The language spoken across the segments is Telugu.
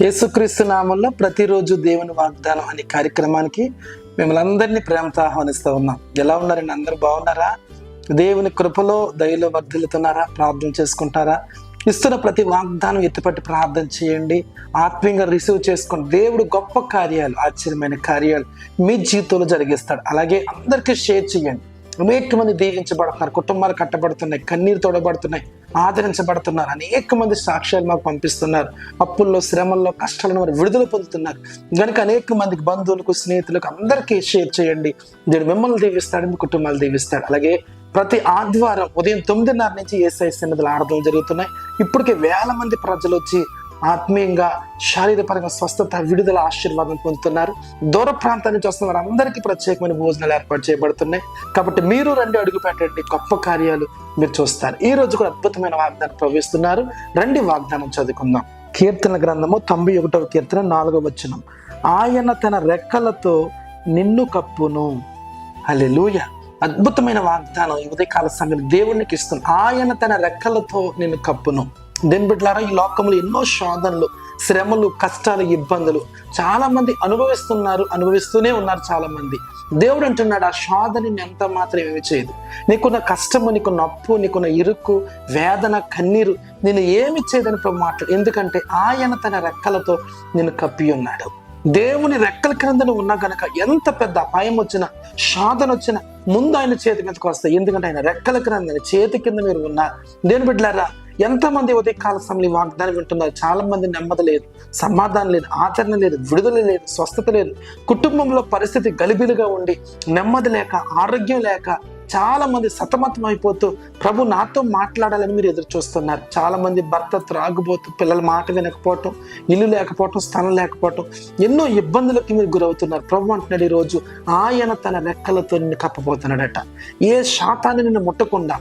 యేసుక్రీస్తు నామంలో ప్రతిరోజు దేవుని వాగ్దానం అనే కార్యక్రమానికి మిమ్మల్ని అందరినీ ప్రేమతో ఆహ్వానిస్తూ ఉన్నాం. ఎలా ఉన్నారండి అందరూ బాగున్నారా? దేవుని కృపలో దయలో వర్ధిల్లుతున్నారా? ప్రార్థన చేసుకుంటారా? ఇస్తున్న ప్రతి వాగ్దానం ఎత్తుపట్టి ప్రార్థన చేయండి. ఆత్మీయంగా రిసీవ్ చేసుకోండి దేవుడు గొప్ప కార్యాలు ఆశ్చర్యమైన కార్యాలు మీ జీవితంలో జరిగిస్తాడు. అలాగే అందరికీ షేర్ చేయండి. అనేక మంది దీవించబడుతున్నారు కుటుంబాలు కట్టబడుతున్నాయి కన్నీరు తోడబడుతున్నాయి ఆదరించబడుతున్నారు అనేక మంది సాక్ష్యాలు మాకు పంపిస్తున్నారు. అప్పుల్లో శ్రమల్లో కష్టాలను వారు విడుదల పొందుతున్నారు. కనుక అనేక మందికి బంధువులకు స్నేహితులకు అందరికీ షేర్ చేయండి. దేవుడు మిమ్మల్ని దీవిస్తాడు మీ కుటుంబాలు దీవిస్తాడు. అలాగే ప్రతి ఆదివారం ఉదయం తొమ్మిదిన్నర నుంచి ఏసఐ సన్నిధులు ఆరాధనలు జరుగుతున్నాయి. ఇప్పటికే వేల మంది ప్రజలు వచ్చి ఆత్మీయంగా శారీరపరంగా స్వస్థత విడుదల ఆశీర్వాదం పొందుతున్నారు. దూర ప్రాంతం నుంచి వస్తున్న వారందరికీ ప్రత్యేకమైన భోజనాలు ఏర్పాటు చేయబడుతున్నాయి. కాబట్టి మీరు రెండు అడుగు పెట్టండి గొప్ప కార్యాలు మీరు చూస్తారు. ఈ రోజు కూడా అద్భుతమైన వాగ్దానం ప్రవేశిస్తున్నారు రండి వాగ్దానం చదువుకుందాం. కీర్తన గ్రంథము తొంభై ఒకటవ కీర్తన నాలుగవ వచనం. ఆయన తన రెక్కలతో నిన్ను కప్పును. హల్లెలూయ! అద్భుతమైన వాగ్దానం ఈ ఉదయకాల సంగతి దేవునికి ఇస్తుంది ఆయన తన రెక్కలతో నిన్ను కప్పును. దేని బిడ్డలారా ఈ లోకంలో ఎన్నో శోధనలు శ్రమలు కష్టాలు ఇబ్బందులు చాలా మంది అనుభవిస్తున్నారు అనుభవిస్తూనే ఉన్నారు చాలా మంది దేవుడు అంటున్నాడు ఆ శోధని ఎంత మాత్రం ఏమి చేయదు. నీకున్న కష్టము నీకు నొప్పు నీకున్న ఇరుకు వేదన కన్నీరు నేను ఏమి చేయదని ప్రభు మాట్లాడు ఎందుకంటే ఆయన తన రెక్కలతో నిన్ను కప్పి ఉన్నాడు. దేవుని రెక్కల క్రింద ఉన్నా గనక ఎంత పెద్ద అపాయం వచ్చినా శోధన వచ్చినా ముందు ఆయన చేతి మీదకి వస్తాయి. ఎందుకంటే ఆయన రెక్కల క్రింద చేతి కింద మీరు ఉన్నారు దేని బిడ్డలారా ఎంతమంది ఉదయకాల సమయంలో వాగ్దానం వింటున్నారు చాలా మంది నెమ్మది లేదు సమాధానం లేదు ఆచరణ లేదు విడుదల లేదు స్వస్థత లేదు. కుటుంబంలో పరిస్థితి గలిబిలుగా ఉండి నెమ్మది లేక ఆరోగ్యం లేక చాలా మంది సతమతం అయిపోతూ ప్రభు నాతో మాట్లాడాలని మీరు ఎదురు చూస్తున్నారు చాలా మంది భర్త త్రాగుబోతూ పిల్లల మాట వినకపోవటం ఇల్లు లేకపోవటం స్థలం లేకపోవటం ఎన్నో ఇబ్బందులకి మీరు గురవుతున్నారు. ప్రభు అంటున్నాడు ఈరోజు ఆయన తన రెక్కలతో నిన్ను కప్పబోతున్నాడట. ఏ శాతాన్ని నిన్ను ముట్టకుండా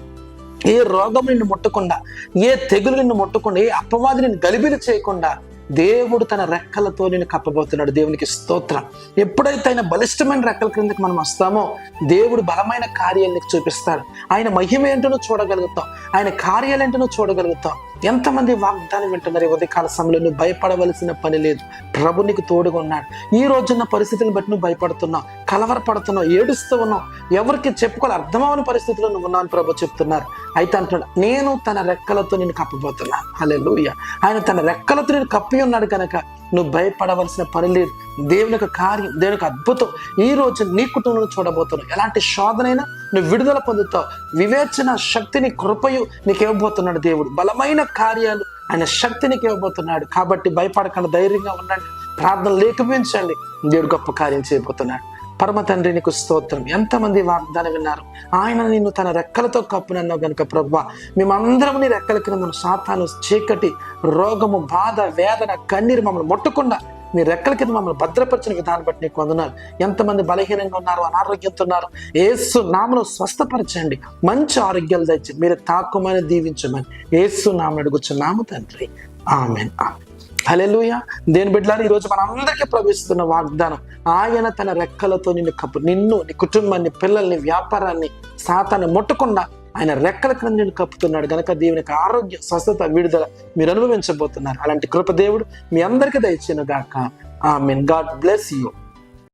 ఏ రోగం నిన్ను ముట్టకుండా ఏ తెగులు నిన్ను ముట్టకుండా ఏ అపవాది నిన్ను గలిబిలి చేయకుండా దేవుడు తన రెక్కలతో నేను కప్పబోతున్నాడు. దేవునికి స్తోత్రం. ఎప్పుడైతే ఆయన బలిష్టమైన రెక్కల క్రిందకి మనం వస్తామో దేవుడు బలమైన కార్యాలు చూపిస్తాడు. ఆయన మహిమ ఏంటో చూడగలుగుతాం ఆయన కార్యాలు ఏంటో చూడగలుగుతాం ఎంతమంది వాగ్దానం వింటున్నారు ఉదయకాల సమయంలో? నువ్వు భయపడవలసిన పని లేదు. ప్రభు నీకు తోడుగా ఉన్నాడు. ఈ రోజున్న పరిస్థితులను బట్టి నువ్వు భయపడుతున్నావు కలవరపడుతున్నావు ఏడుస్తూ ఉన్నావు. ఎవరికి చెప్పుకోవాలి? అర్థమవని పరిస్థితిలో నువ్వు ఉన్నావు అని ప్రభు చెప్తున్నారు. అయితే అంటున్నాడు నేను తన రెక్కలతో నేను కప్పబోతున్నాను అలే ఆయన తన రెక్కలతో నేను కప్పి ఉన్నాడు కనుక నువ్వు భయపడవలసిన పని లేదు. దేవుని యొక్క కార్యం దేవుని యొక్క అద్భుతం ఈ రోజు నీ కుటుంబంలో చూడబోతున్నావు. ఎలాంటి శోధనైనా నువ్వు విడుదల పొందుతావు. వివేచన శక్తిని కృపయు నీకు ఇవ్వబోతున్నాడు దేవుడు. బలమైన కార్యాలు ఆయన శక్తి నీకు ఇవ్వబోతున్నాడు. కాబట్టి భయపడకుండా ధైర్యంగా ఉండండి. ప్రార్థన లేఖపించండి దేవుడు గొప్ప కార్యం చేయబోతున్నాడు. పరమ తండ్రి నీకు స్తోత్రం. ఎంతమంది వాగ్దానం విన్నారు? ఆయన నిన్ను తన రెక్కలతో కప్పునన్నావు గనుక ప్రభు మేమందరం నీ రెక్కల కింద సాతాను చీకటి రోగము బాధ వేదన కన్నీరు మమ్మల్ని ముట్టకుండా మీ రెక్కల కింద మమ్మల్ని భద్రపరిచిన విధానం బట్టి నీకు వందనాలు. ఎంతమంది బలహీనంగా ఉన్నారు అనారోగ్యంతో ఉన్నారు ఏసు నామను స్వస్థపరచండి. మంచి ఆరోగ్యాలు తెచ్చి మీరు తాకుమని దీవించమని ఏసు నామను అడుగుచున్నాము తండ్రి. ఆమెన్. ఆమెన్. హలెలుయ దేని బిడ్డలారు ఈరోజు మనందరికీ ప్రవేశిస్తున్న వాగ్దానం ఆయన తన రెక్కలతో నిన్ను కప్పు నిన్ను నీ కుటుంబాన్ని పిల్లల్ని వ్యాపారాన్ని సాతాన్ని ముట్టకుండా ఆయన రెక్కల క్రింద కప్పుతున్నాడు. గనక దేవునికి ఆరోగ్య స్వస్థత విడుదల మీరు అనుభవించబోతున్నారు. అలాంటి కృపదేవుడు మీ అందరికీ దయచేను గాక. ఆ మీన్ గాడ్ బ్లెస్ యూ.